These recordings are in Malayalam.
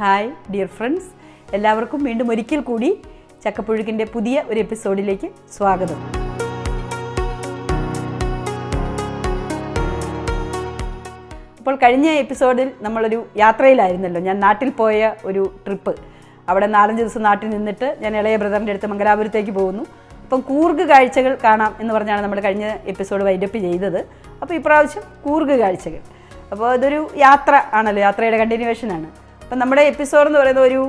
Hi dear friends. എല്ലാവർക്കും വീണ്ടും ഒരിക്കൽ കൂടി ചക്കപ്പുഴുക്കിന്റെ പുതിയ ഒരു എപ്പിസോഡിലേക്ക് സ്വാഗതം. അപ്പോൾ കഴിഞ്ഞ എപ്പിസോഡിൽ നമ്മളൊരു യാത്രയിലായിരുന്നല്ലോ. ഞാൻ നാട്ടിൽ പോയ ഒരു ട്രിപ്പ്. അവിടെ നാലഞ്ച് ദിവസം നാട്ടിൽ നിന്നിട്ട് ഞാൻ ഇളയ ബ്രദറിന്റെ അടുത്ത് മംഗലാപുരത്തേക്ക് പോകുന്നു. അപ്പം കൂർഗ് കാഴ്ചകൾ കാണാം എന്ന് പറഞ്ഞാണ് നമ്മൾ കഴിഞ്ഞ എപ്പിസോഡ് വൈൻഡപ്പ് ചെയ്തത്. അപ്പോൾ ഇപ്രാവശ്യം കൂർഗ് കാഴ്ചകൾ. അപ്പോൾ ഇതൊരു യാത്ര ആണല്ലോ യാത്രയുടെ കണ്ടിന്യൂവേഷനാണ് അപ്പം നമ്മുടെ എപ്പിസോഡ് എന്ന് പറയുന്നത് ഒരു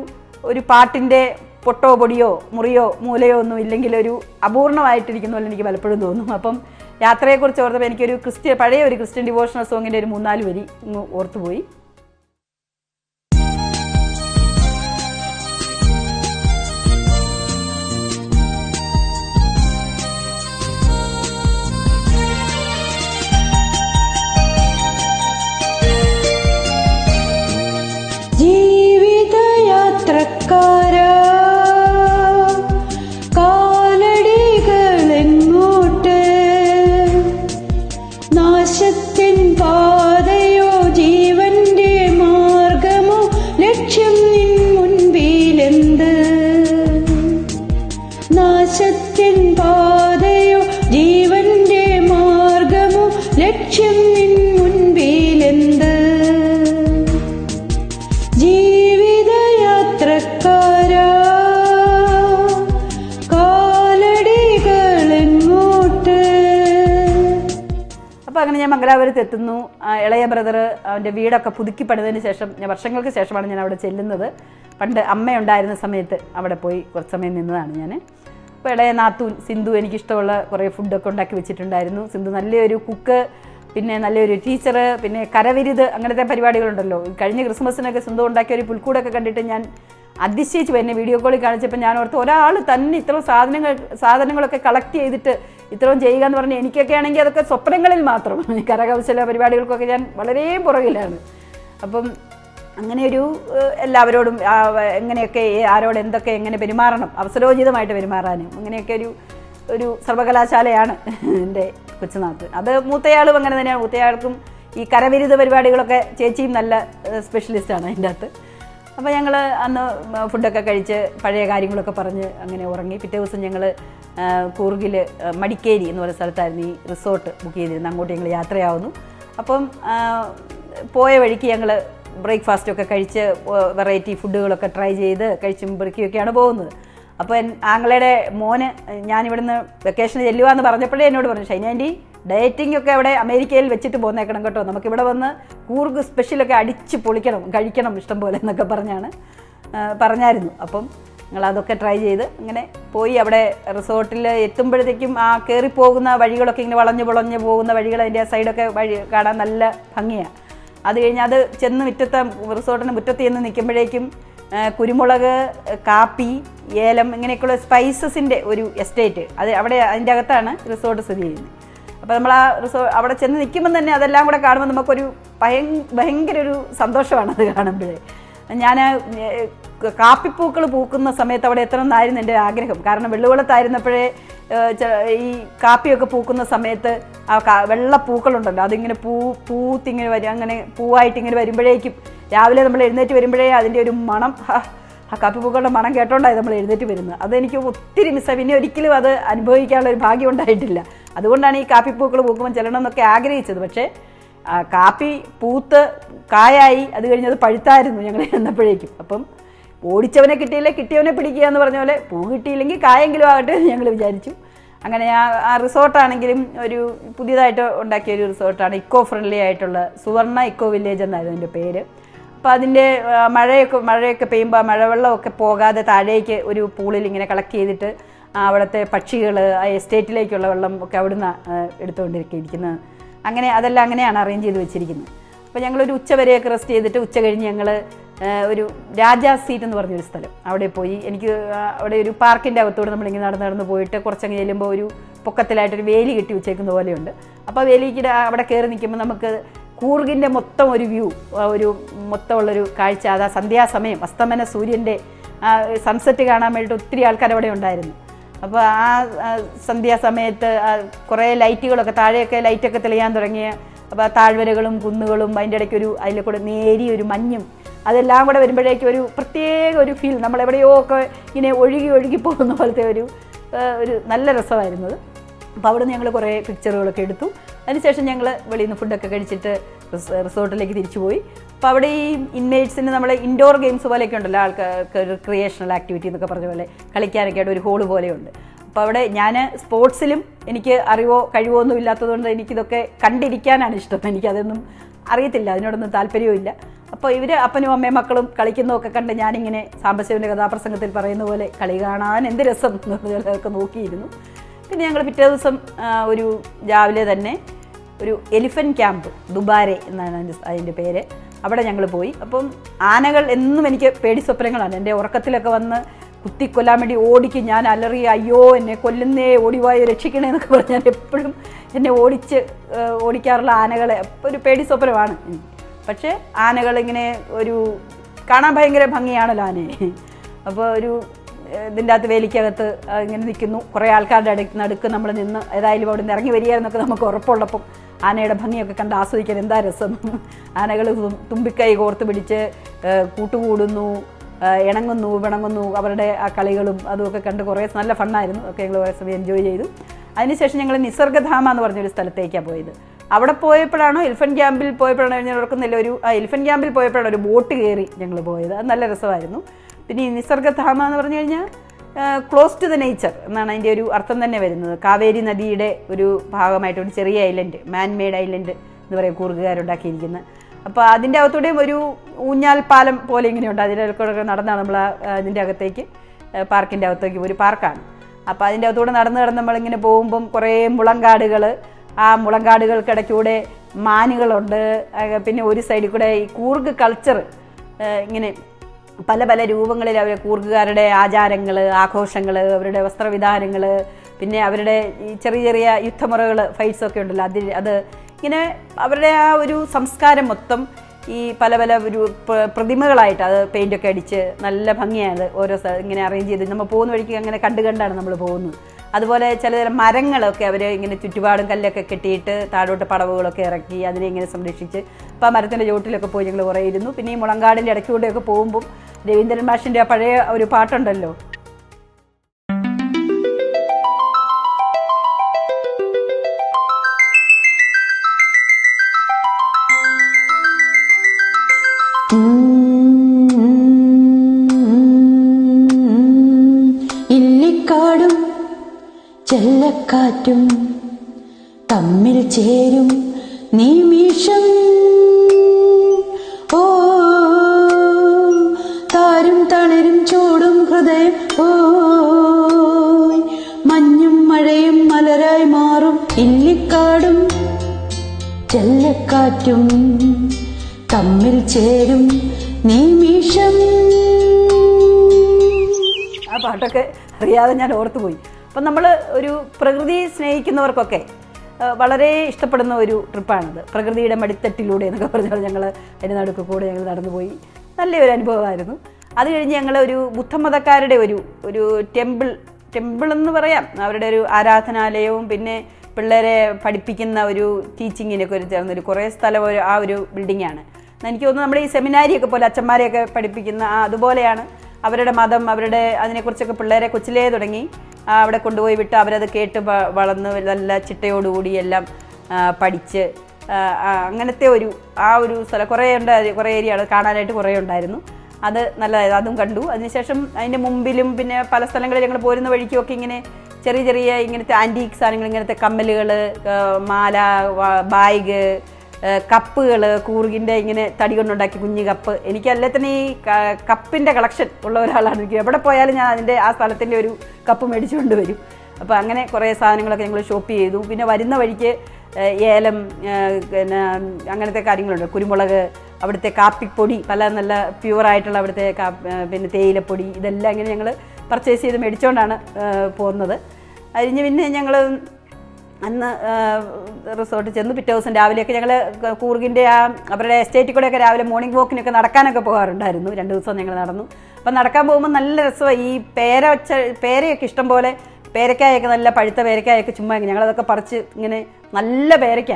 ഒരു പാട്ടിന്റെ പൊട്ടോ പൊടിയോ മുറിയോ മൂലയോ ഒന്നും ഇല്ലെങ്കിൽ ഒരു അപൂർണമായിട്ടിരിക്കുന്ന പോലെ എനിക്ക് പലപ്പോഴും തോന്നും. അപ്പം യാത്രയെക്കുറിച്ച് ഓർത്തപ്പോൾ എനിക്കൊരു ക്രിസ്ത്യൻ പഴയ ഒരു ക്രിസ്ത്യൻ ഡിവോഷണൽ സോങ്ങിന്റെ ഒരു മൂന്നാൽ വരി ഓർത്തുപോയി. പാതയോ ജീവന്റെ മാർഗമോ ലക്ഷ്യം നിൻ മുൻപിലെന്ത്? ജീവിതയാത്രക്കാരാ അപ്പോൾ അങ്ങനെ ഞാൻ മംഗലാപുരത്ത് എത്തുന്നു. ഇളയ ബ്രദർ അവന്റെ വീടൊക്കെ പുതുക്കി പണിതതിന് ശേഷം ഞാൻ വർഷങ്ങൾക്ക് ശേഷമാണ് ഞാൻ അവിടെ ചെല്ലുന്നത്. പണ്ട് അമ്മയുണ്ടായിരുന്ന സമയത്ത് അവിടെ പോയി കുറച്ച് സമയം നിന്നതാണ് ഞാൻ അപ്പോൾ നാത്തു സിന്ധു എനിക്കിഷ്ടമുള്ള കുറേ ഫുഡൊക്കെ ഉണ്ടാക്കി വെച്ചിട്ടുണ്ടായിരുന്നു. സിന്ധു നല്ലൊരു കുക്ക് പിന്നെ നല്ലൊരു ടീച്ചർ പിന്നെ കരവിരുത് അങ്ങനത്തെ പരിപാടികളുണ്ടല്ലോ. കഴിഞ്ഞ ക്രിസ്മസിനൊക്കെ സിന്ധു ഉണ്ടാക്കിയ ഒരു പുൽക്കൂടൊക്കെ കണ്ടിട്ട് ഞാൻ അതിശയിച്ചു എന്നെ വീഡിയോ കോളിൽ കാണിച്ചപ്പോൾ ഞാൻ ഓർത്ത് ഒരാൾ തന്നെ ഇത്ര സാധനങ്ങൾ സാധനങ്ങളൊക്കെ കളക്ട് ചെയ്തിട്ട് ഇത്രയും ചെയ്യുക എന്ന് പറഞ്ഞാൽ എനിക്കൊക്കെ ആണെങ്കിൽ അതൊക്കെ സ്വപ്നങ്ങളിൽ മാത്രം. കരകൗശല പരിപാടികൾക്കൊക്കെ ഞാൻ വളരെ പുറകിലാണ്. അപ്പം അങ്ങനെ ഒരു എല്ലാവരോടും എങ്ങനെയൊക്കെ ആരോട് എന്തൊക്കെ എങ്ങനെ പെരുമാറണം അവസരോചിതമായിട്ട് പെരുമാറാനും അങ്ങനെയൊക്കെ ഒരു ഒരു സർവകലാശാലയാണ് എന്റെ കൊച്ചുനാത്ത്. അത് മൂത്തയാളും അങ്ങനെ തന്നെയാണ്. മൂത്തയാൾക്കും ഈ കരവിരുദ്ധ പരിപാടികളൊക്കെ ചേച്ചിയും നല്ല സ്പെഷ്യലിസ്റ്റാണ് അതിന്റെ അകത്ത്. അപ്പോൾ ഞങ്ങൾ അന്ന് ഫുഡൊക്കെ കഴിച്ച് പഴയ കാര്യങ്ങളൊക്കെ പറഞ്ഞ് അങ്ങനെ ഉറങ്ങി. പിറ്റേ ദിവസം ഞങ്ങൾ കൂർഗിൽ മടിക്കേരി എന്ന് പറയുന്ന സ്ഥലത്തായിരുന്നു ഈ റിസോർട്ട് ബുക്ക് ചെയ്തിരുന്നത്. അങ്ങോട്ട് ഞങ്ങൾ യാത്രയാവുന്നു. അപ്പം പോയ വഴിക്ക് ഞങ്ങൾ ബ്രേക്ക്ഫാസ്റ്റൊക്കെ കഴിച്ച് വെറൈറ്റി ഫുഡുകളൊക്കെ ട്രൈ ചെയ്ത് കഴിച്ചും പെറുക്കിയൊക്കെയാണ് പോകുന്നത്. അപ്പോൾ ആങ്ങളയുടെ മോന് ഞാനിവിടുന്ന് വെക്കേഷന് ചെല്ലുവാന്ന് പറഞ്ഞപ്പോഴേ എന്നോട് പറഞ്ഞു ഷൈനാന്റി ഡയറ്റിംഗ് ഒക്കെ അവിടെ അമേരിക്കയിൽ വെച്ചിട്ട് പോന്നേക്കണം കേട്ടോ. നമുക്കിവിടെ വന്ന് കൂർഗ് സ്പെഷ്യലൊക്കെ അടിച്ച് പൊളിക്കണം കഴിക്കണം ഇഷ്ടം പോലെ എന്നൊക്കെ പറഞ്ഞാണ് പറഞ്ഞായിരുന്നു. അപ്പം ഞങ്ങൾ അതൊക്കെ ട്രൈ ചെയ്ത് അങ്ങനെ പോയി അവിടെ റിസോർട്ടിൽ എത്തുമ്പോഴത്തേക്കും ആ കയറിപ്പോകുന്ന വഴികളൊക്കെ ഇങ്ങനെ വളഞ്ഞു പൊളഞ്ഞു പോകുന്ന വഴികൾ അതിന്റെ ആ സൈഡൊക്കെ വഴി കാണാൻ നല്ല ഭംഗിയാണ് അത് കഴിഞ്ഞ് അത് ചെന്ന് മുറ്റത്തെ റിസോർട്ടിന് മുറ്റത്ത് ചെന്ന് നിൽക്കുമ്പോഴേക്കും കുരുമുളക് കാപ്പി ഏലം ഇങ്ങനെയൊക്കെയുള്ള സ്പൈസസിന്റെ ഒരു എസ്റ്റേറ്റ്. അത് അവിടെ അതിന്റെ അകത്താണ് റിസോർട്ട് സ്ഥിതി ചെയ്യുന്നത്. അപ്പോൾ നമ്മൾ ആ റിസോ അവിടെ ചെന്ന് നിൽക്കുമ്പോൾ തന്നെ അതെല്ലാം കൂടെ കാണുമ്പോൾ നമുക്കൊരു ഭയ ഭയങ്കര ഒരു സന്തോഷമാണ് അത് കാണുമ്പോഴേ. ഞാൻ കാപ്പിപ്പൂക്കൾ പൂക്കുന്ന സമയത്ത് അവിടെ എത്തണം എന്നായിരുന്നു എന്റെ ആഗ്രഹം. കാരണം വെള്ളുവെള്ളത്തായിരുന്നപ്പോഴേ ഈ കാപ്പിയൊക്കെ പൂക്കുന്ന സമയത്ത് ആ വെള്ള പൂക്കളുണ്ടല്ലോ അതിങ്ങനെ പൂ പൂത്തിങ്ങനെ വരും. അങ്ങനെ പൂവായിട്ട് ഇങ്ങനെ വരുമ്പോഴേക്കും രാവിലെ നമ്മൾ എഴുന്നേറ്റ് വരുമ്പോഴേ അതിന്റെ ഒരു മണം ആ കാപ്പിപ്പൂക്കളുടെ മണം കേട്ടോണ്ടായി നമ്മൾ എഴുന്നേറ്റ് വരുന്നത്. അതെനിക്ക് ഒത്തിരി മിസ്സായി പിന്നെ ഒരിക്കലും അത് അനുഭവിക്കാനുള്ള ഒരു ഭാഗ്യം ഉണ്ടായിട്ടില്ല. അതുകൊണ്ടാണ് ഈ കാപ്പിപ്പൂക്കൾ പൂക്കുമ്പോൾ ചെല്ലണം എന്നൊക്കെ ആഗ്രഹിച്ചത്. പക്ഷേ കാപ്പി പൂത്ത് കായായി അത് കഴിഞ്ഞത് പഴുത്തായിരുന്നു ഞങ്ങൾ ചെന്നപ്പോഴേക്കും. അപ്പം ഓടിച്ചവനെ കിട്ടിയില്ലേ കിട്ടിയവനെ പിടിക്കുക എന്ന് പറഞ്ഞ പോലെ പൂ കിട്ടിയില്ലെങ്കിൽ കായെങ്കിലും ആകട്ടെ ഞങ്ങൾ വിചാരിച്ചു. അങ്ങനെ ആ റിസോർട്ടാണെങ്കിലും ഒരു പുതിയതായിട്ട് ഉണ്ടാക്കിയ ഒരു റിസോർട്ടാണ് ഇക്കോ ഫ്രണ്ട്ലി ആയിട്ടുള്ള സുവർണ ഇക്കോ വില്ലേജ് എന്നായിരുന്നു അതിന്റെ പേര്. അപ്പോൾ അതിന്റെ മഴയൊക്കെ മഴയൊക്കെ പെയ്യുമ്പോൾ മഴവെള്ളമൊക്കെ പോകാതെ താഴേക്ക് ഒരു പൂളിൽ ഇങ്ങനെ കളക്ട് ചെയ്തിട്ട് അവിടുത്തെ പക്ഷികൾ ആ എസ്റ്റേറ്റിലേക്കുള്ള വെള്ളം ഒക്കെ അവിടുന്ന് എടുത്തുകൊണ്ടിരിക്കുന്നത് അങ്ങനെ അതെല്ലാം അങ്ങനെയാണ് അറേഞ്ച് ചെയ്ത് വെച്ചിരിക്കുന്നത്. അപ്പോൾ ഞങ്ങളൊരു ഉച്ച വരെയൊക്കെ റെസ്റ്റ് ചെയ്തിട്ട് ഉച്ച കഴിഞ്ഞ് ഞങ്ങൾ ഒരു രാജാ സീറ്റ് എന്ന് പറഞ്ഞൊരു സ്ഥലം. അവിടെ പോയി. എനിക്ക് അവിടെ ഒരു പാർക്കിന്റെ അകത്തോട് നമ്മളിങ്ങനെ നടന്ന് നടന്ന് പോയിട്ട് കുറച്ചങ്ങ് ചെല്ലുമ്പോൾ ഒരു പൊക്കത്തിലായിട്ടൊരു വേലി കെട്ടി വെച്ചേക്കുന്ന പോലെയുണ്ട്. അപ്പോൾ വേലിക്ക് അവിടെ കയറി നിൽക്കുമ്പോൾ നമുക്ക് കൂർഗിന്റെ മൊത്തം ഒരു വ്യൂ ഒരു മൊത്തമുള്ളൊരു കാഴ്ച. അതാ സന്ധ്യാസമയം. അസ്തമന സൂര്യന്റെ സൺസെറ്റ് കാണാൻ വേണ്ടിയിട്ട് ഒത്തിരി ആൾക്കാർ അവിടെ ഉണ്ടായിരുന്നു. അപ്പോൾ ആ ആ, സന്ധ്യാസമയത്ത് കുറേ ലൈറ്റുകളൊക്കെ താഴെയൊക്കെ ലൈറ്റൊക്കെ തെളിയാൻ തുടങ്ങിയ അപ്പോൾ ആ താഴ്വരകളും കുന്നുകളും അതിന്റെ ഇടയ്ക്കൊരു അതിൽ കൂടെ നേരിയ ഒരു മഞ്ഞും അതെല്ലാം കൂടെ വരുമ്പോഴേക്കും ഒരു പ്രത്യേക ഒരു ഫീൽ നമ്മൾ എവിടെയോ ഒക്കെ ഇങ്ങനെ ഒഴുകി ഒഴുകി പോകുന്ന പോലത്തെ ഒരു ഒരു നല്ല രസമായിരുന്നു അത്. അപ്പോൾ അവിടെ നിന്ന് ഞങ്ങൾ കുറേ പിക്ചറുകളൊക്കെ എടുത്തു. അതിനുശേഷം ഞങ്ങൾ വെളിയിൽ നിന്ന് ഫുഡൊക്കെ കഴിച്ചിട്ട് റിസോർട്ടിലേക്ക് തിരിച്ചു പോയി. അപ്പോൾ അവിടെ ഈ ഇൻമേറ്റ്സിന് നമ്മൾ ഇൻഡോർ ഗെയിംസ് പോലെയൊക്കെ ഉണ്ടല്ലോ ആൾക്കാർക്ക് ഒരു ക്രിയേഷണൽ ആക്ടിവിറ്റി എന്നൊക്കെ പറഞ്ഞ പോലെ കളിക്കാനൊക്കെ ആയിട്ട് ഒരു ഹോൾ പോലെയുണ്ട്. അപ്പോൾ അവിടെ ഞാൻ സ്പോർട്സിലും എനിക്ക് അറിവോ കഴിവോ ഒന്നും ഇല്ലാത്തതുകൊണ്ട് എനിക്കിതൊക്കെ കണ്ടിരിക്കാനാണ് ഇഷ്ടം. എനിക്കതൊന്നും അറിയത്തില്ല അതിനോടൊന്നും താല്പര്യവും അപ്പോൾ ഇവർ അപ്പനും അമ്മയും മക്കളും കളിക്കുന്നതൊക്കെ കണ്ട് ഞാനിങ്ങനെ സാംബശിവന്റെ കഥാപ്രസംഗത്തിൽ പറയുന്ന പോലെ കളി കാണാൻ എന്ത് രസം എന്നുള്ളതൊക്കെ നോക്കിയിരുന്നു. പിന്നെ ഞങ്ങൾ പിറ്റേ ദിവസം ഒരു രാവിലെ തന്നെ ഒരു എലിഫന്റ് ക്യാമ്പ് ദുബാരെ എന്നാണ് അതിന്റെ പേര്. അവിടെ ഞങ്ങൾ പോയി. അപ്പം ആനകൾ എന്നും എനിക്ക് പേടി സ്വപ്നങ്ങളാണ്. എന്റെ ഉറക്കത്തിലൊക്കെ വന്ന് കുത്തിക്കൊല്ലാൻ വേണ്ടി ഓടിക്ക്. ഞാൻ അലറി അയ്യോ എന്നെ കൊല്ലുന്നേ ഓടിവായോ രക്ഷിക്കണേ എന്നൊക്കെ പറഞ്ഞാൽ എപ്പോഴും എന്നെ ഓടിച്ച് ഓടിക്കാറുള്ള ആനകളെ. ഒരു പേടി സ്വപ്നമാണ്. പക്ഷേ ആനകളിങ്ങനെ ഒരു കാണാൻ ഭയങ്കര ഭംഗിയാണല്ലോ ആനയെ. അപ്പോൾ ഒരു ഇതിന്റെ അകത്ത് വേലിക്കകത്ത് ഇങ്ങനെ നിൽക്കുന്നു. കുറേ ആൾക്കാരുടെ അടുക്ക് നടുക്ക് നമ്മൾ നിന്ന് ഏതായാലും അവിടെ നിന്ന് ഇറങ്ങി വരികയെന്നൊക്കെ നമുക്ക് ഉറപ്പുള്ളപ്പം ആനയുടെ ഭംഗിയൊക്കെ കണ്ട് ആസ്വദിക്കാൻ എന്താ രസം. ആനകൾ തുമ്പിക്കൈ കോർത്ത് പിടിച്ച് കൂട്ടുകൂടുന്നു ഇണങ്ങുന്നു പിണങ്ങുന്നു അവരുടെ ആ കളികളും അതുമൊക്കെ കണ്ട് കുറേ നല്ല ഫണ്ണായിരുന്നു ഒക്കെ ഞങ്ങൾ കുറേ സമയം എൻജോയ് ചെയ്തു. അതിനുശേഷം ഞങ്ങൾ നിസർഗധാമ എന്ന് പറഞ്ഞൊരു സ്ഥലത്തേക്കാണ് പോയത്. അവിടെ പോയപ്പോഴാണോ എലിഫൻ ക്യാമ്പിൽ പോയപ്പോഴാണോ ഞാൻ ഓർക്കുന്നില്ല. ഒരു ആ എലിഫൻ ക്യാമ്പിൽ പോയപ്പോഴാണ് ഒരു ബോട്ട് കയറി ഞങ്ങൾ പോയത്. അത് നല്ല രസമായിരുന്നു. പിന്നെ ഈ നിസർഗധാമ എന്ന് പറഞ്ഞു കഴിഞ്ഞാൽ ക്ലോസ് ടു ദ നേച്ചർ എന്നാണ് അതിന്റെ ഒരു അർത്ഥം തന്നെ വരുന്നത്. കാവേരി നദിയുടെ ഒരു ഭാഗമായിട്ട് ഒരു ചെറിയ ഐലൻഡ് മാൻ മെയ്ഡ് ഐലൻഡ് എന്ന് പറയും കൂറുകാരുണ്ടാക്കിയിരിക്കുന്നത് അപ്പോൾ അതിന്റെ അകത്തൂടെയും ഒരു ഊഞ്ഞാൽ പാലം പോലെ ഇങ്ങനെയുണ്ട്. അതിന്റെ കൂടെ നടന്നാണ് നമ്മൾ അതിന്റെ അകത്തേക്ക് പാർക്കിന്റെ അകത്തേക്ക് ഒരു പാർക്കാണ്. അപ്പോൾ അതിന്റെ അകത്തൂടെ നടന്ന് നടന്ന് നമ്മളിങ്ങനെ പോകുമ്പം കുറേ മുളങ്കാടുകൾ ആ മുളങ്കാടുകൾക്കിടയ്ക്കൂടെ മാനുകളുണ്ട്. പിന്നെ ഒരു സൈഡിൽ കൂടെ ഈ കൂർഗ് കൾച്ചർ ഇങ്ങനെ പല പല രൂപങ്ങളിൽ അവർ കൂർഗുകാരുടെ ആചാരങ്ങൾ ആഘോഷങ്ങൾ അവരുടെ വസ്ത്രവിധാനങ്ങൾ പിന്നെ അവരുടെ ഈ ചെറിയ ചെറിയ യുദ്ധമുറകൾ ഫൈറ്റ്സ് ഒക്കെ ഉണ്ടല്ലോ. അതിൽ അത് ഇങ്ങനെ അവരുടെ ആ ഒരു സംസ്കാരം മൊത്തം ഈ പല പല ഒരു പ്രതിമകളായിട്ട് അത് പെയിന്റൊക്കെ അടിച്ച് നല്ല ഭംഗിയാണ് ഓരോ ഇങ്ങനെ അറേഞ്ച് ചെയ്ത്. നമ്മൾ പോകുന്ന വഴിക്ക് അങ്ങനെ കണ്ട് കണ്ടാണ് നമ്മൾ പോകുന്നത്. അതുപോലെ ചില ചില മരങ്ങളൊക്കെ അവർ ഇങ്ങനെ ചുറ്റുപാടും കല്ലൊക്കെ കെട്ടിയിട്ട് താഴോട്ട് പടവുകളൊക്കെ ഇറക്കി അതിനെ ഇങ്ങനെ സംരക്ഷിച്ച്. അപ്പോൾ ആ മരത്തിന്റെ ചോട്ടിലൊക്കെ പോയി ഞങ്ങൾ കുറേ ഇരുന്നു. പിന്നെ ഈ മുളങ്കാടിന്റെ ഇടയ്ക്കൂടെയൊക്കെ പോകുമ്പം രവീന്ദ്രൻ മാഷിന്റെ ആ പഴയ ഒരു പാട്ടുണ്ടല്ലോ. ഇല്ലിക്കാടും ചെല്ലക്കാറ്റും തമ്മിൽ ചേരും നിമിഷം. ഓ താരും തണരും ചൂടും ഹൃദയം. ഓ മഞ്ഞും മഴയും മലരായി മാറും ഇല്ലിക്കാടും. ചെല്ലക്കാറ്റും തമ്മിൽ ചേരും നിമിഷം. ആ പാട്ടൊക്കെ അറിയാതെ ഞാൻ ഓർത്തുപോയി. അപ്പം നമ്മൾ ഒരു പ്രകൃതി സ്നേഹിക്കുന്നവർക്കൊക്കെ വളരെ ഇഷ്ടപ്പെടുന്ന ഒരു ട്രിപ്പാണിത്. പ്രകൃതിയുടെ മടിത്തട്ടിലൂടെ എന്നൊക്കെ പറഞ്ഞാൽ ഞങ്ങൾ അതിന്റെ നടുക്ക് കൂടെ ഞങ്ങൾ നടന്നുപോയി. നല്ലൊരു അനുഭവമായിരുന്നു. അത് കഴിഞ്ഞ് ഞങ്ങൾ ഒരു ബുദ്ധമതക്കാരുടെ ഒരു ഒരു ടെമ്പിൾ ടെമ്പിൾ എന്ന് പറയാം. അവരുടെ ഒരു ആരാധനാലയവും പിന്നെ പിള്ളേരെ പഠിപ്പിക്കുന്ന ഒരു ടീച്ചിങ്ങിനൊക്കെ ഒരു ചേർന്നൊരു കുറേ സ്ഥലം ഒരു ആ ഒരു ബിൽഡിങ്ങാണ്. എനിക്ക് തോന്നുന്നു നമ്മുടെ ഈ സെമിനാരിയൊക്കെ പോലെ അച്ഛന്മാരെയൊക്കെ പഠിപ്പിക്കുന്ന ആ അതുപോലെയാണ്. അവരുടെ മതം അവരുടെ അതിനെക്കുറിച്ചൊക്കെ പിള്ളേരെ കൊച്ചിലേ തുടങ്ങി. അവിടെ കൊണ്ടുപോയി വിട്ട് അവരത് കേട്ട് വളർന്ന് നല്ല ചിട്ടയോടുകൂടി എല്ലാം പഠിച്ച് അങ്ങനത്തെ ഒരു ആ ഒരു സ്ഥലം. കുറേ ഉണ്ട് കുറേ ഏരിയ കാണാനായിട്ട് കുറേ ഉണ്ടായിരുന്നു. അത് നല്ലതായിരുന്നു അതും കണ്ടു. അതിനുശേഷം അതിന്റെ മുമ്പിലും പിന്നെ പല സ്ഥലങ്ങളിൽ ഞങ്ങൾ പോരുന്ന വഴിക്കുമൊക്കെ ഇങ്ങനെ ചെറിയ ചെറിയ ഇങ്ങനത്തെ ആന്റീക് സാധനങ്ങൾ ഇങ്ങനത്തെ കമ്മലുകൾ മാല ബാഗ് കപ്പുകൾ കൂർഗിന്റെ ഇങ്ങനെ തടി കൊണ്ടുണ്ടാക്കി കുഞ്ഞു കപ്പ്. എനിക്ക് അല്ലേ തന്നെ ഈ കപ്പിന്റെ കളക്ഷൻ ഉള്ള ഒരാളാണ്. എനിക്ക് എവിടെ പോയാലും ഞാൻ അതിന്റെ ആ സ്ഥലത്തിന്റെ ഒരു കപ്പ് മേടിച്ചുകൊണ്ട് വരും അപ്പോൾ അങ്ങനെ കുറേ സാധനങ്ങളൊക്കെ ഞങ്ങൾ ഷോപ്പ് ചെയ്തു. പിന്നെ വരുന്ന വഴിക്ക് ഏലം പിന്നെ അങ്ങനത്തെ കാര്യങ്ങളുണ്ട്. കുരുമുളക് അവിടുത്തെ കാപ്പിപ്പൊടി പല നല്ല പ്യുവറായിട്ടുള്ള അവിടുത്തെ പിന്നെ തേയിലപ്പൊടി ഇതെല്ലാം ഇങ്ങനെ ഞങ്ങൾ പർച്ചേസ് ചെയ്ത് മേടിച്ചുകൊണ്ടാണ് പോകുന്നത് അതിന് പിന്നെ ഞങ്ങൾ അന്ന് റിസോർട്ടിൽ ചെന്ന് പിറ്റേ ദിവസം രാവിലെയൊക്കെ ഞങ്ങൾ കൂർഗിന്റെ ആ അവരുടെ എസ്റ്റേറ്റിൽ കൂടെയൊക്കെ രാവിലെ മോർണിംഗ് വാക്കിനൊക്കെ നടക്കാനൊക്കെ പോകാറുണ്ടായിരുന്നു. രണ്ട് ദിവസം ഞങ്ങൾ നടന്നു. അപ്പം നടക്കാൻ പോകുമ്പോൾ നല്ല രസമാണ് ഈ പേര വെച്ച പേരയൊക്കെ ഇഷ്ടം പോലെ പേരക്കായൊക്കെ നല്ല പഴുത്ത പേരക്കായൊക്കെ ചുമ്മാ ഞങ്ങളതൊക്കെ പറിച്ച് ഇങ്ങനെ നല്ല പേരയ്ക്ക.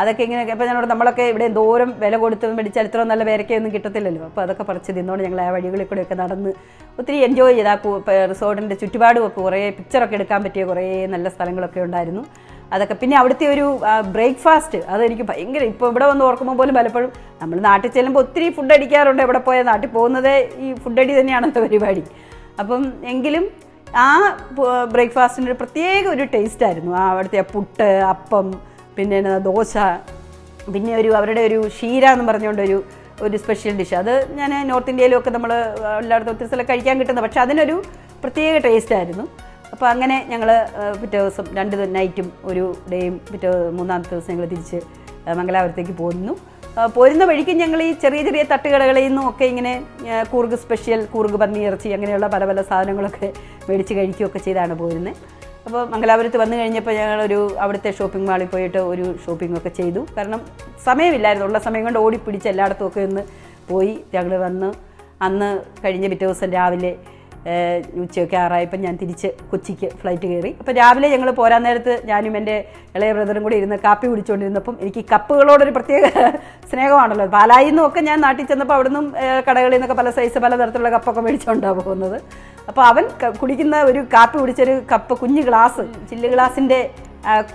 അതൊക്കെ ഇങ്ങനെ ഇപ്പം ഞങ്ങളോട് നമ്മളൊക്കെ ഇവിടെ ദൂരം വില കൊടുത്ത് മേടിച്ചാൽ ഇത്രയും നല്ല പേരക്കൊന്നും കിട്ടത്തില്ലല്ലോ. അപ്പോൾ അതൊക്കെ പറിച്ച് തിന്നുകൊണ്ട് ഞങ്ങൾ ആ വഴികളിൽ കൂടെയൊക്കെ നടന്ന് ഒത്തിരി എൻജോയ് ചെയ്ത് ആ റിസോർട്ടിന്റെ ചുറ്റുപാടും ഒക്കെ കുറേ പിക്ചറൊക്കെ എടുക്കാൻ പറ്റിയ കുറേ നല്ല സ്ഥലങ്ങളൊക്കെ ഉണ്ടായിരുന്നു. അതൊക്കെ. പിന്നെ അവിടുത്തെ ഒരു ബ്രേക്ക്ഫാസ്റ്റ് അതെനിക്ക് ഭയങ്കര ഇപ്പോൾ ഇവിടെ വന്ന് ഓർക്കുമ്പോൾ പോലും പലപ്പോഴും നമ്മൾ നാട്ടിൽ ചെല്ലുമ്പോൾ ഒത്തിരി ഫുഡ് അടിക്കാറുണ്ട് എവിടെ പോയാൽ നാട്ടിൽ പോകുന്നതേ ഈ ഫുഡ് അടി തന്നെയാണല്ലോ പരിപാടി. അപ്പം എങ്കിലും ആ ബ്രേക്ക്ഫാസ്റ്റിന്റെ ഒരു പ്രത്യേക ഒരു ടേസ്റ്റ് ആയിരുന്നു. ആ അവിടുത്തെ പുട്ട് അപ്പം പിന്നെ ദോശ പിന്നെ ഒരു അവരുടെ ഒരു ഷീര എന്ന് പറഞ്ഞുകൊണ്ട് ഒരു ഒരു സ്പെഷ്യൽ ഡിഷ് അത് ഞാൻ നോർത്ത് ഇന്ത്യയിലും ഒക്കെ നമ്മൾ എല്ലായിടത്തും ഒത്തിരി സ്ഥലം കഴിക്കാൻ കിട്ടുന്നത് പക്ഷേ അതിനൊരു പ്രത്യേക ടേസ്റ്റ് ആയിരുന്നു. അപ്പോൾ അങ്ങനെ ഞങ്ങൾ പിറ്റേ ദിവസം രണ്ട് നൈറ്റും ഒരു ഡേയും പിറ്റേ മൂന്നാമത്തെ ദിവസം ഞങ്ങൾ തിരിച്ച് മംഗലാപുരത്തേക്ക് പോന്നു പോരുന്ന വഴിക്ക് ഞങ്ങൾ ഈ ചെറിയ ചെറിയ തട്ടുകടകളിൽ നിന്നും ഒക്കെ ഇങ്ങനെ കൂർഗ് സ്പെഷ്യൽ കൂർഗ് പന്നി ഇറച്ചി അങ്ങനെയുള്ള പല പല സാധനങ്ങളൊക്കെ മേടിച്ച് കഴിക്കുകയൊക്കെ ചെയ്താണ് പോരുന്നത് അപ്പോൾ മംഗലാപുരത്ത് വന്നു കഴിഞ്ഞപ്പോൾ ഞങ്ങളൊരു അവിടുത്തെ ഷോപ്പിംഗ് മാളിൽ പോയിട്ട് ഒരു ഷോപ്പിംഗ് ഒക്കെ ചെയ്തു. കാരണം സമയമില്ലായിരുന്നു. ഉള്ള സമയം കൊണ്ട് ഓടിപ്പിടിച്ച് എല്ലായിടത്തും ഒക്കെ ഒന്ന് പോയി ഞങ്ങൾ വന്ന് അന്ന് കഴിഞ്ഞ പിറ്റേ ദിവസം രാവിലെ ഉച്ചയൊക്കെ ആറായപ്പോൾ ഞാൻ തിരിച്ച് കൊച്ചിക്ക് ഫ്ലൈറ്റ് കയറി. അപ്പോൾ രാവിലെ ഞങ്ങൾ പോരാൻ നേരത്ത് ഞാനും എന്റെ ഇളയ ബ്രദറും കൂടി ഇരുന്ന് കാപ്പി കുടിച്ചുകൊണ്ടിരുന്നപ്പം എനിക്ക് കപ്പുകളോടൊരു പ്രത്യേക സ്നേഹമാണല്ലോ. പാലായിൽ നിന്നൊക്കെ ഞാൻ നാട്ടിൽ ചെന്നപ്പോൾ അവിടെ നിന്നും കടകളിൽ നിന്നൊക്കെ പല സൈസ് പല തരത്തിലുള്ള കപ്പൊക്കെ മേടിച്ചുകൊണ്ടാണ് പോകുന്നത്. അപ്പോൾ അവൻ കുടിക്കുന്ന ഒരു കാപ്പി കുടിച്ചൊരു കപ്പ് കുഞ്ഞ് ഗ്ലാസ് ചില്ല് ഗ്ലാസിന്റെ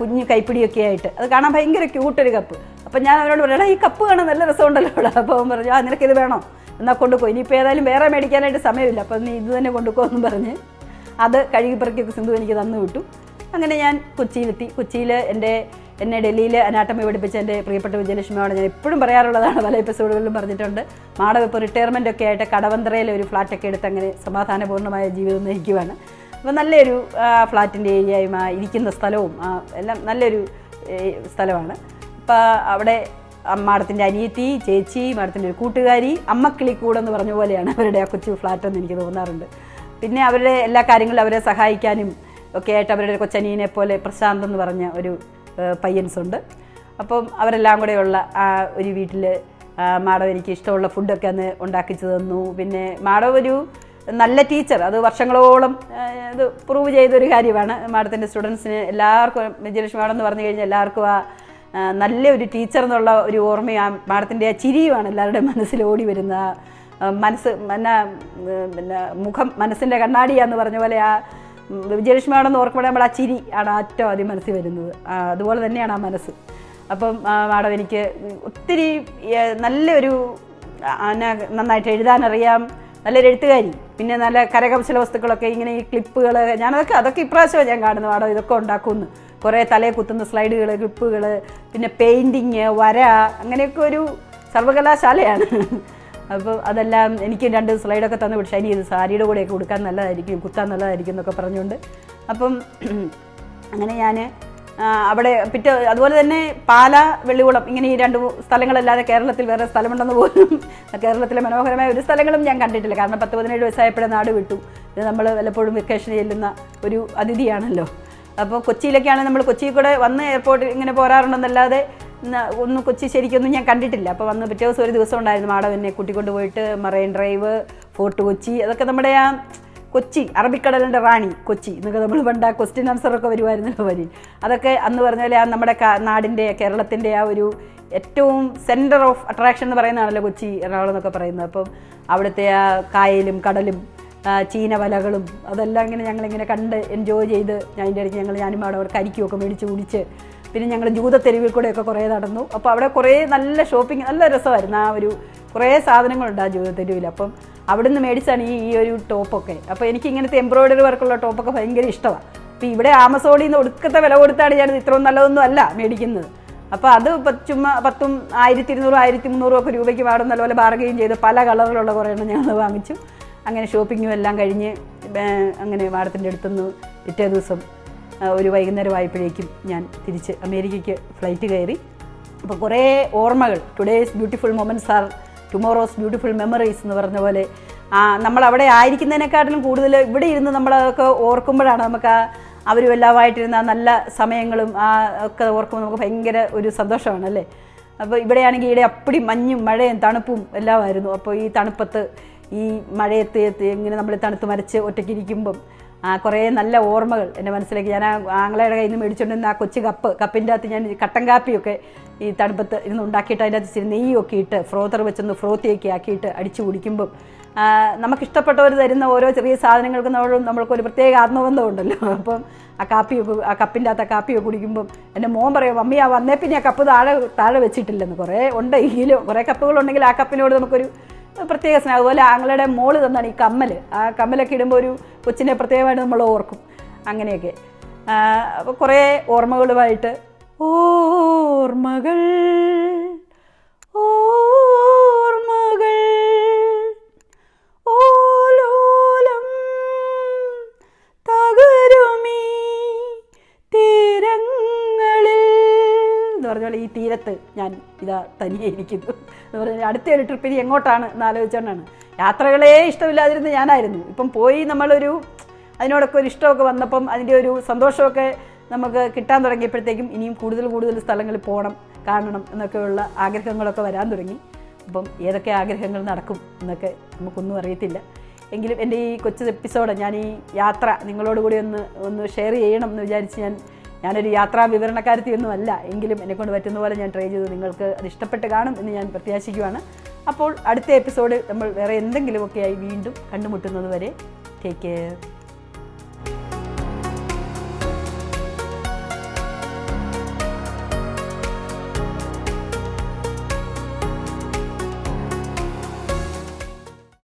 കുഞ്ഞ് കൈപ്പിടിയൊക്കെ ആയിട്ട്. അത് കാണാൻ ഭയങ്കര ക്യൂട്ടൊരു കപ്പ്. അപ്പം ഞാൻ അവരോട് പറയണം "എടാ, ഈ കപ്പ് കാണാൻ നല്ല രസമുണ്ടല്ലോ. അവിടെ അപ്പോൾ അവൻ പറഞ്ഞു ആ നിനക്കിത് വേണോ? എന്നാൽ കൊണ്ടുപോയി. ഇനിയിപ്പോൾ ഏതായാലും വേറെ മേടിക്കാനായിട്ട് സമയമില്ല. അപ്പോൾ നീ ഇത് തന്നെ കൊണ്ടുപോകുമെന്ന് പറഞ്ഞ് അത് കഴുകി സിന്ധു എനിക്ക് തന്നു വിട്ടു. അങ്ങനെ ഞാൻ കൊച്ചിയിലെത്തി. കൊച്ചിയിൽ എന്റെ എന്നെ ഡൽഹിയിൽ അനാട്ടമി പഠിപ്പിച്ച എന്റെ പ്രിയപ്പെട്ട വിജയലക്ഷ്മിയോട് ഞാൻ എപ്പോഴും പറയാറുള്ളതാണ്. പല എപ്പിസോഡുകളിലും പറഞ്ഞിട്ടുണ്ട്. മാഡം ഇപ്പോൾ റിട്ടയർമെന്റ് ഒക്കെ ആയിട്ട് കടവന്ത്രയിൽ ഒരു ഫ്ലാറ്റൊക്കെ എടുത്ത് അങ്ങനെ സമാധാനപൂർണമായ ജീവിതം നയിക്കുവാണ്. അപ്പോൾ നല്ലൊരു ഫ്ലാറ്റിന്റെ ഏരിയയും ആ ഇരിക്കുന്ന സ്ഥലവും എല്ലാം നല്ലൊരു സ്ഥലമാണ്. അപ്പോൾ അവിടെ മാഡത്തിന്റെ അനിയത്തി ചേച്ചി മാഡത്തിന്റെ ഒരു കൂട്ടുകാരി അമ്മക്കിളിക്കൂടെന്ന് പറഞ്ഞ പോലെയാണ് അവരുടെ ആ കൊച്ചു ഫ്ലാറ്റ് എന്ന് എനിക്ക് തോന്നാറുണ്ട്. പിന്നെ അവരുടെ എല്ലാ കാര്യങ്ങളും അവരെ സഹായിക്കാനും ഒക്കെ ആയിട്ട് അവരുടെ കൊച്ചനിയനെ പോലെ പ്രശാന്ത് എന്ന് പറഞ്ഞ ഒരു പയ്യൻസ് ഉണ്ട് അപ്പം അവരെല്ലാം കൂടെയുള്ള ആ ഒരു വീട്ടിൽ മാഡം എനിക്ക് ഇഷ്ടമുള്ള ഫുഡൊക്കെ അന്ന് ഉണ്ടാക്കിച്ചു തന്നു. പിന്നെ മാഡം ഒരു നല്ല ടീച്ചർ അത് വർഷങ്ങളോളം ഇത് പ്രൂവ് ചെയ്തൊരു കാര്യമാണ്. മാഡത്തിന്റെ സ്റ്റുഡൻസിന് എല്ലാവർക്കും വിജയലക്ഷ്മി മാഡം എന്ന് പറഞ്ഞു കഴിഞ്ഞാൽ എല്ലാവർക്കും ആ ആ, നല്ലൊരു ടീച്ചർ എന്നുള്ള ഒരു ഓർമ്മയും ആ മാഡത്തിന്റെ ആ ചിരിയുമാണ് എല്ലാവരുടെയും മനസ്സിൽ ഓടി വരുന്ന. മനസ്സ് പിന്നെ പിന്നെ മുഖം മനസ്സിന്റെ കണ്ണാടിയാന്ന് പറഞ്ഞ പോലെ ആ വിജയലക്ഷ്മി മാഡം ഓർക്കുമ്പോൾ നമ്മൾ ആ ചിരി ആണ് ഏറ്റവും ആദ്യം മനസ്സിൽ വരുന്നത്. അതുപോലെ തന്നെയാണ് ആ മനസ്സ്. അപ്പം മാഡം എനിക്ക് ഒത്തിരി നല്ലൊരു നന്നായിട്ട് എഴുതാനറിയാം. നല്ലൊരു എഴുത്തുകാരി. പിന്നെ നല്ല കരകൗശല വസ്തുക്കളൊക്കെ ഇങ്ങനെ ഈ ക്ലിപ്പുകൾ ഞാനതൊക്കെ അതൊക്കെ ഇപ്രാവശ്യമാണ് ഞാൻ കാണുന്നത്. മാഡം ഇതൊക്കെ ഉണ്ടാക്കുമെന്ന്. കുറേ തലയെ കുത്തുന്ന സ്ലൈഡുകൾ ക്ലിപ്പുകൾ പിന്നെ പെയിന്റിങ് വര അങ്ങനെയൊക്കെ ഒരു സർവകലാശാലയാണ്. അപ്പോൾ അതെല്ലാം എനിക്ക് രണ്ട് സ്ലൈഡൊക്കെ തന്നു വിട്ട് ഷൈനി ഇത് സാരിയുടെ കൂടെയൊക്കെ കൊടുക്കാൻ നല്ലതായിരിക്കും കുത്താൻ നല്ലതായിരിക്കും എന്നൊക്കെ പറഞ്ഞുകൊണ്ട്. അപ്പം അങ്ങനെ ഞാൻ അവിടെ പിറ്റേ അതുപോലെ തന്നെ പാല വെള്ളികുളം ഇങ്ങനെ ഈ രണ്ട് സ്ഥലങ്ങളല്ലാതെ കേരളത്തിൽ വേറെ സ്ഥലമുണ്ടെന്ന് പോലും കേരളത്തിലെ മനോഹരമായ ഒരു സ്ഥലങ്ങളും ഞാൻ കണ്ടിട്ടില്ല. കാരണം പത്ത് പതിനേഴ് വയസ്സായപ്പോഴേ നാട് വിട്ടു. നമ്മൾ വല്ലപ്പോഴും വെക്കേഷൻ ചെല്ലുന്ന ഒരു അതിഥിയാണല്ലോ. അപ്പോൾ കൊച്ചിയിലൊക്കെയാണ് നമ്മൾ കൊച്ചിയിൽ കൂടെ വന്ന് എയർപോർട്ടിൽ ഇങ്ങനെ പോരാറുണ്ടെന്നല്ലാതെ ഒന്നും കൊച്ചി ശരിക്കൊന്നും ഞാൻ കണ്ടിട്ടില്ല. അപ്പോൾ വന്ന് പിറ്റേ ദിവസം ഒരു ദിവസം ഉണ്ടായിരുന്നു. മാഡം എന്നെ കൂട്ടിക്കൊണ്ട് പോയിട്ട് മറൈൻ ഡ്രൈവ് ഫോർട്ട് കൊച്ചി അതൊക്കെ നമ്മുടെ ആ കൊച്ചി അറബിക്കടലിന്റെ റാണി കൊച്ചി. എന്നൊക്കെ നമ്മൾ പണ്ട് ആ ക്വസ്റ്റ്യൻ ആൻസറൊക്കെ വരുമായിരുന്നല്ലോ വരി. അതൊക്കെ അന്ന് പറഞ്ഞ പോലെ ആ നമ്മുടെ നാടിന്റെ കേരളത്തിന്റെ ആ ഒരു ഏറ്റവും സെന്റർ ഓഫ് അട്രാക്ഷൻ എന്ന് പറയുന്നതാണല്ലോ കൊച്ചി എറണാകുളം എന്നൊക്കെ പറയുന്നത്. അപ്പം അവിടുത്തെ ആ കായലും കടലും ചീന ചീനവലകളും അതെല്ലാം ഇങ്ങനെ ഞങ്ങളിങ്ങനെ കണ്ട് എൻജോയ് ചെയ്ത് അതിന്റെ ഇടയ്ക്ക് ഞങ്ങൾ ഞാനും അവിടെ അവിടെ കരിക്കുമൊക്കെ മേടിച്ച് കുടിച്ച് പിന്നെ ഞങ്ങൾ ജൂതത്തെരുവിൽ കൂടെയൊക്കെ കുറേ നടന്നു. അപ്പോൾ അവിടെ കുറേ നല്ല ഷോപ്പിംഗ് നല്ല രസമായിരുന്നു ആ ഒരു കുറേ സാധനങ്ങളുണ്ട് ആ ജൂത ജൂതത്തെരുവിൽ അപ്പം അവിടെ നിന്ന് മേടിച്ചാണ് ഈ ഈ ഒരു ടോപ്പൊക്കെ. അപ്പോൾ എനിക്ക് ഇങ്ങനത്തെ എംബ്രോയ്ഡറി വർക്കുള്ള ടോപ്പൊക്കെ ഭയങ്കര ഇഷ്ടമാണ് അപ്പോൾ ഇവിടെ ആമസോണിൽ നിന്ന് ഒടുക്കത്തെ വില കൊടുത്താണ് ഞാൻ ഇത്രയും നല്ലതൊന്നും അല്ല മേടിക്കുന്നത്. അപ്പോൾ അത് ചുമ്മാ പത്തും ആയിരത്തി ഇരുന്നൂറും ആയിരത്തി മുന്നൂറും ഒക്കെ രൂപയ്ക്ക് പാടും നല്ലപോലെ ബാർഗെയിൻ ചെയ്ത് പല കളറിലുള്ള കുറേ എണ്ണം ഞങ്ങൾ വാങ്ങിച്ചു. അങ്ങനെ ഷോപ്പിങ്ങും എല്ലാം കഴിഞ്ഞ് അങ്ങനെ മാഡത്തിന്റെ അടുത്തുനിന്ന് പിറ്റേ ദിവസം ഒരു വൈകുന്നേരം ആയപ്പോഴേക്കും ഞാൻ തിരിച്ച് അമേരിക്കയ്ക്ക് ഫ്ലൈറ്റ് കയറി. അപ്പോൾ കുറേ ഓർമ്മകൾ today's beautiful moments are tomorrow's beautiful memories എന്ന് പറഞ്ഞ പോലെ ആ, നമ്മൾ അവിടെ ആയിരിക്കുന്നതിനെക്കാട്ടിലും കൂടുതൽ ഇവിടെ ഇരുന്ന് നമ്മളതൊക്കെ ഓർക്കുമ്പോഴാണ് നമുക്ക് ആ അവരും എല്ലാമായിട്ടിരുന്ന നല്ല സമയങ്ങളും ആ ഒക്കെ ഓർക്കുമ്പോൾ നമുക്ക് ഭയങ്കര ഒരു സന്തോഷമാണ് അല്ലേ അപ്പോൾ ഇവിടെയാണെങ്കിൽ ഇവിടെ അപ്പടി മഞ്ഞും മഴയും തണുപ്പും എല്ലാമായിരുന്നു. അപ്പോൾ ഈ തണുപ്പത്ത് ഈ മഴയത്ത് ഇങ്ങനെ നമ്മൾ തണുത്ത് മരച്ച് ഒറ്റയ്ക്കിരിക്കുമ്പം കുറേ നല്ല ഓർമ്മകൾ എന്റെ മനസ്സിലേക്ക് ഞാൻ ആ ആങ്ങളയുടെ കയ്യിൽ നിന്ന് മേടിച്ചുകൊണ്ടിരുന്ന ആ കൊച്ചു കപ്പ് കപ്പിന്റെ അകത്ത് ഞാൻ കട്ടൻ കാപ്പിയൊക്കെ ഈ തണുപ്പത്ത് ഇരുന്ന് ഉണ്ടാക്കിയിട്ട് അതിന്റെ അകത്ത് നെയ്യൊക്കെ ഇട്ട് ഫ്രോത്തർ വെച്ചൊന്ന് ഫ്രോത്തിയൊക്കെ ആക്കിയിട്ട് അടിച്ചു കുടിക്കുമ്പം ആ, നമുക്കിഷ്ടപ്പെട്ടവർ തരുന്ന ഓരോ ചെറിയ സാധനങ്ങൾക്ക് നമ്മൾ നമ്മൾക്കൊരു പ്രത്യേക ആത്മബന്ധമുണ്ടല്ലോ. അപ്പം ആ കാപ്പിയൊക്കെ ആ കപ്പിന്റെ അകത്ത് ആ കാപ്പിയൊക്കെ കുടിക്കുമ്പം എന്റെ മോൻ പറയും മമ്മി ആ വന്നേ പിന്നെ ആ കപ്പ് താഴെ താഴെ വെച്ചിട്ടില്ലെന്ന്. കുറേ ഉണ്ട് എങ്കിലും കുറേ കപ്പുകളുണ്ടെങ്കിൽ ആ കപ്പിനോട് നമുക്കൊരു പ്രത്യേക സ്നേഹം. അതുപോലെ ആങ്ങളുടെ മോൾ തന്നാണ് ഈ കമ്മൽ ആ കമ്മലൊക്കെ ഇടുമ്പോൾ ഒരു കൊച്ചിനെ പ്രത്യേകമായിട്ട് നമ്മൾ ഓർക്കും. അങ്ങനെയൊക്കെ. അപ്പോൾ കുറേ ഓർമ്മകളുമായിട്ട് ഓർമ്മകൾ ഓർമ്മകൾ ഓലോലം തകരുമീ തീരങ്ങളിൽ. എന്ന് പറഞ്ഞ ഈ തീരത്ത് ഞാൻ ഇതാ തനിയെ ഇരിക്കുന്നു. എന്ന് പറഞ്ഞാൽ അടുത്ത ഒരു ട്രിപ്പ് ഇനി എങ്ങോട്ടാണ് എന്ന് ആലോചിച്ചുകൊണ്ടാണ് യാത്രകളേ ഇഷ്ടമില്ലാതിരുന്ന ഞാനായിരുന്നു. ഇപ്പം പോയി നമ്മളൊരു അതിനോടൊക്കെ ഒരു ഇഷ്ടമൊക്കെ വന്നപ്പം അതിന്റെ ഒരു സന്തോഷമൊക്കെ നമുക്ക് കിട്ടാൻ തുടങ്ങിയപ്പോഴത്തേക്കും ഇനിയും കൂടുതൽ കൂടുതൽ സ്ഥലങ്ങളിൽ പോകണം കാണണം എന്നൊക്കെയുള്ള ആഗ്രഹങ്ങളൊക്കെ വരാൻ തുടങ്ങി. അപ്പം ഏതൊക്കെ ആഗ്രഹങ്ങൾ നടക്കും എന്നൊക്കെ നമുക്കൊന്നും അറിയത്തില്ല. എങ്കിലും എന്റെ ഈ കൊച്ചു എപ്പിസോഡ് ഞാൻ ഈ യാത്ര നിങ്ങളോട് കൂടി ഒന്ന് ഒന്ന് ഷെയർ ചെയ്യണം എന്ന് വിചാരിച്ച് ഞാൻ ഞാനൊരു യാത്രാ വിവരണക്കാരത്തിയൊന്നും അല്ല എങ്കിലും എന്നെക്കൊണ്ട് പറ്റുന്ന പോലെ ഞാൻ ട്രൈ ചെയ്ത്. നിങ്ങൾക്ക് അത് ഇഷ്ടപ്പെട്ട് കാണും എന്ന് ഞാൻ പ്രത്യാശിക്കുവാണ്. അപ്പോൾ അടുത്ത എപ്പിസോഡ് നമ്മൾ വേറെ എന്തെങ്കിലുമൊക്കെയായി വീണ്ടും കണ്ടുമുട്ടുന്നത് വരെ ടേക്ക് കെയർ